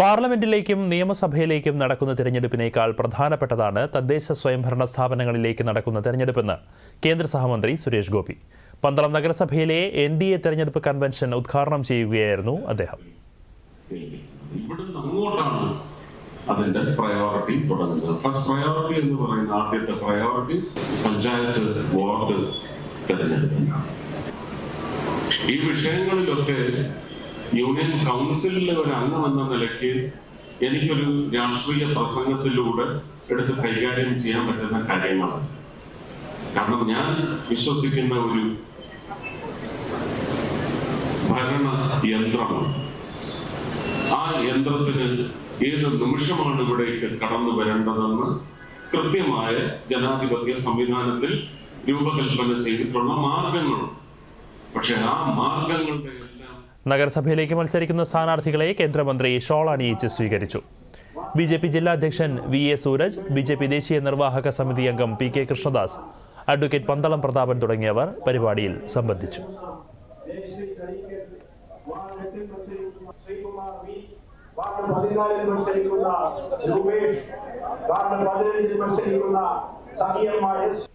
പാർലമെന്റിലേക്കും നിയമസഭയിലേക്കും നടക്കുന്ന തിരഞ്ഞെടുപ്പിനേക്കാൾ പ്രധാനപ്പെട്ടതാണ് തദ്ദേശ സ്വയംഭരണ സ്ഥാപനങ്ങളിലേക്ക് നടക്കുന്ന തിരഞ്ഞെടുപ്പെന്ന് കേന്ദ്ര സഹമന്ത്രി സുരേഷ് ഗോപി. പന്തളം നഗരസഭയിലെ എൻ ഡി എ തെരഞ്ഞെടുപ്പ് കൺവെൻഷൻ ഉദ്ഘാടനം ചെയ്യുകയായിരുന്നു അദ്ദേഹം. അതിന്റെ പ്രയോറിറ്റി തുടങ്ങുന്നത്. ഫസ്റ്റ് പ്രയോറിറ്റി എന്ന് പറയുന്ന ആദ്യത്തെ പ്രയോറിറ്റി പഞ്ചായത്ത് വാർഡ് തെരഞ്ഞെടുപ്പ്. ഈ വിഷയങ്ങളിലൊക്കെ യൂണിയൻ കൗൺസിലിലെ ഒരു അംഗം എന്ന നിലയ്ക്ക് എനിക്കൊരു രാഷ്ട്രീയ പ്രസംഗത്തിലൂടെ എടുത്ത് കൈകാര്യം ചെയ്യാൻ പറ്റുന്ന കാര്യങ്ങളാണ് കാരണം ഞാൻ വിശ്വസിക്കുന്ന ഒരു ഭരണ യന്ത്രമാണ്. ആ യന്ത്രത്തിന് ഏത് നിമിഷമാണ് ഇവിടേക്ക് കടന്നു വരേണ്ടതെന്ന് കൃത്യമായ ജനാധിപത്യ സംവിധാനത്തിൽ രൂപകൽപ്പന ചെയ്തിട്ടുള്ള മാർഗങ്ങളുണ്ട് പക്ഷെ ആ മാർഗങ്ങളുടെ നഗരസഭയിലേക്ക് മത്സരിക്കുന്ന സ്ഥാനാർത്ഥികളെ കേന്ദ്രമന്ത്രി ഷോൾ സ്വീകരിച്ചു. ബി ജെ പി ജില്ലാ അധ്യക്ഷൻ V A Sooraj B J P ദേശീയ നിർവാഹക സമിതി അംഗം P K Krishnadas advocate Pandalam Prathapan തുടങ്ങിയവർ പരിപാടിയിൽ സംബന്ധിച്ചു. മത്സരിക്കുന്ന രൂപേഷ് പതിനഞ്ചിൽ മത്സരിക്കുന്ന എസ്